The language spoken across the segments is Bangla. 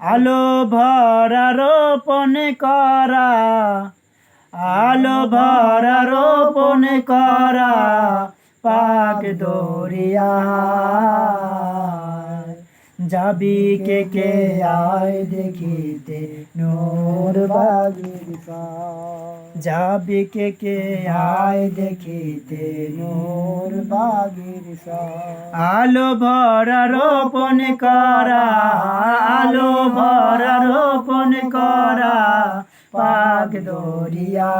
আলো ভরা রোপণ করা আলো ভরা রোপণ করা পাক দরিয়া। যাবি কে কে আয় দেখিতে নূর বাগির যাবি কে কে আয় দেখিতে নূর বাগির আলো ভরা রোপণ করা, আলো ভরা রোপণ করা, পাক দরিয়া।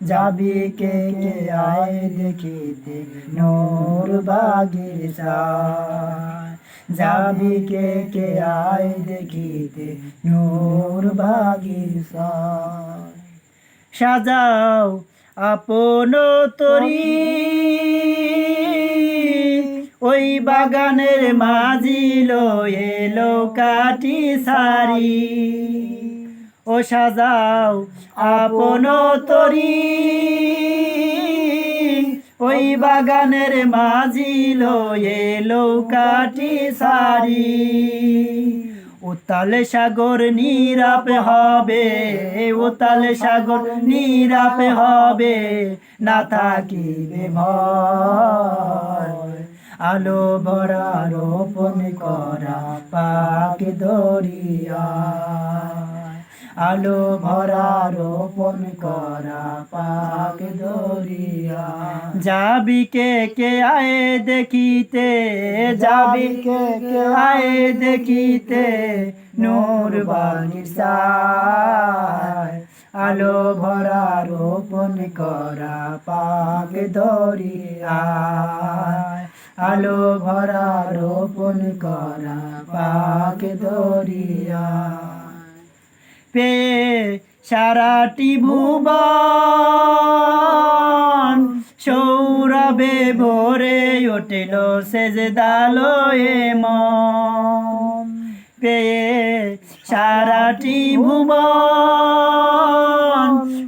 যাবি কে কে আয় দেখিতে নূর বাগির যাবি কে কে আয় দেখিতে নূর বাগির সাজাও আপন তরি, ওই বাগানের মাঝিল এলো কাটি সারি। সাজাও আপন তরি। ওই বাগানের মাঝিল এলো কাটি সারি। উতাল সাগর নীরাপ হবে উতাল সাগর নীরাপ হবে, না থাকিবে ভয়। আলো ভরা রোপণ করা পাক দরিয়া। আলো ভরা রোপণ করা পাক দরিয়া। যাবি কে কে আয়ে দেখিতে যাবি কে কে আয়ে দেখিতে নূর বাগিচায় আলো ভরা রোপণ করা পাক দরিয়া। আলো ভরা রোপণ করা পাক দরিয়া। পে সারাটি ভুবন। সৌরভে ভরে উঠিল সেজদালয়ে মন। পেয়ে সারাটি ভুবন।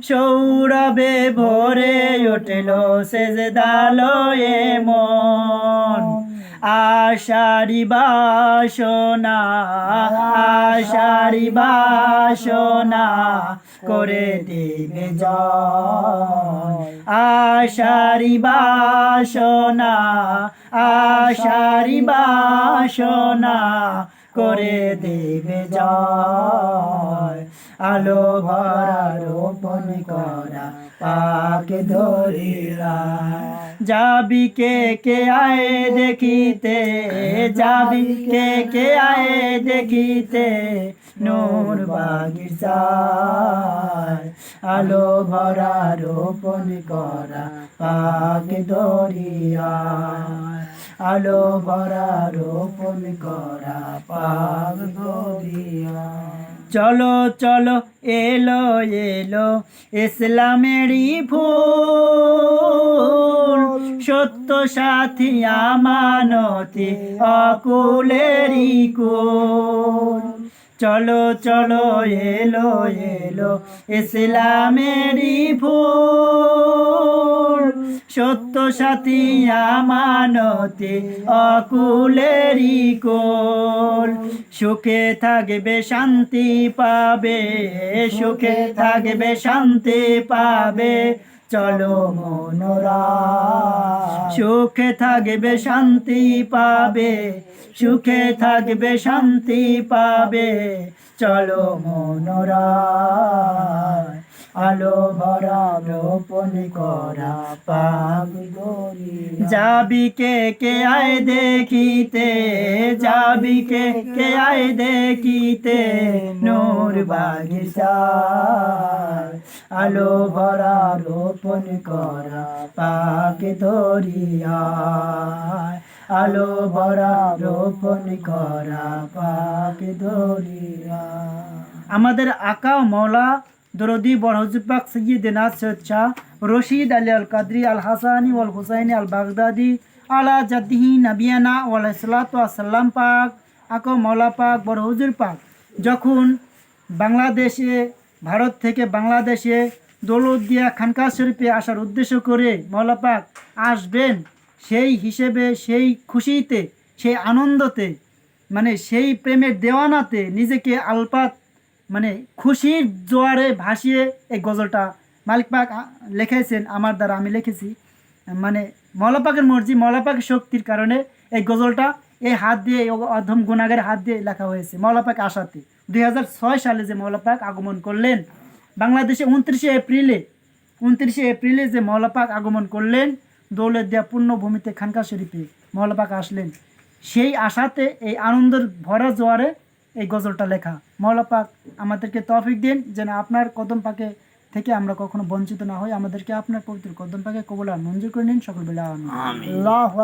সৌরভে ভরে উঠিল সেজদালয়ে মন। আশারি বাসনা আশারি বাসনা করে দিবে জয় আশারি বাসনা আশারি বাসনা করে দেবে জয় আলো ভরা রোপণ করা পাকে ধরিরা যাবি কে কে আয়ে দেখিতে, যাবি কে কে আয়ে দেখিতে, নূর বাগিচায় আলো ভরা রোপণ করা পাক দরিয়া আলো ভরা রোপণ করা পাক দরিয়া চলো চলো, এলো এলো, ইসলামেরই ফুল সাথী আমানতি অকুলেরই কুল। চলো চলো, এলো এলো, ইসলামেরই ফুল। সত্য সাথী আমানতি অকুলেরই কোল। সুখে থাকবে, শান্তি পাবে, সুখে থাকবে, শান্তি পাবে। চলো মনোরা সুখে থাকবে শান্তি পাবে সুখে থাকবে শান্তি পাবে। চলো মনোরা আলো ভরা রোপণ করা পাগ যাবি কে কে আয় দেখিতে যাবি কে কে আয় দেখিতে নূর বাগিচায় আলো ভরা রোপণ করা পাক দরিয়া আলো ভরা রোপণ করা পাক দরিয়া আমাদের আকা মৌলা দরদি বড়হজুবাক সৈয়দিনা সৈয়দ শাহ রশিদ আলী আল কাদরি আল হাসানি ওয়াল হুসাইনি আল বাগদাদি আলা জাদ্দিহি নাবিয়ানা ওয়াল সালাত সাল্লাম পাক আকো মৌলা পাক বড় হুজুর পাক যখন বাংলাদেশে, ভারত থেকে বাংলাদেশে দৌলতদিয়া খানকা শরীফে আসার উদ্দেশ্য করে মৌলা পাক আসবেন, সেই হিসেবে সেই খুশিতে, সেই আনন্দতে মানে সেই প্রেমের দেওয়ানাতে নিজেকে আলপাত মানে খুশির জোয়ারে ভাসিয়ে এই গজলটা মালিক পাক লিখেছেন আমার দ্বারা, আমি লিখেছি। মানে মলাপাকের মর্জি, মৌলাপাকের শক্তির কারণে এই গজলটা এই হাত দিয়ে অধম গুণাগের হাত দিয়ে লেখা হয়েছে মৌলাপাক আশাতে। দুই সালে যে মৌলাপাক আগমন করলেন, বাংলাদেশে উনত্রিশে এপ্রিলে উনত্রিশে এপ্রিলে যে মৌলাপাক আগমন করলেন, দৌলতদিয়া পূর্ণভূমিতে খানকা শরীফে মৌলাপাক আসলেন। সেই আশাতে, এই আনন্দের ভরা জোয়ারে এই গজলটা লেখা। মৌলাপাক আমাদেরকে তফিক দিন যেন আপনার কদম পাকে থেকে আমরা কখনো বঞ্চিত না হই। আমাদেরকে আপনার পবিত্র কদম পাকে কবলা মঞ্জুর করে নিন। সকল বেলা। আল্লাহু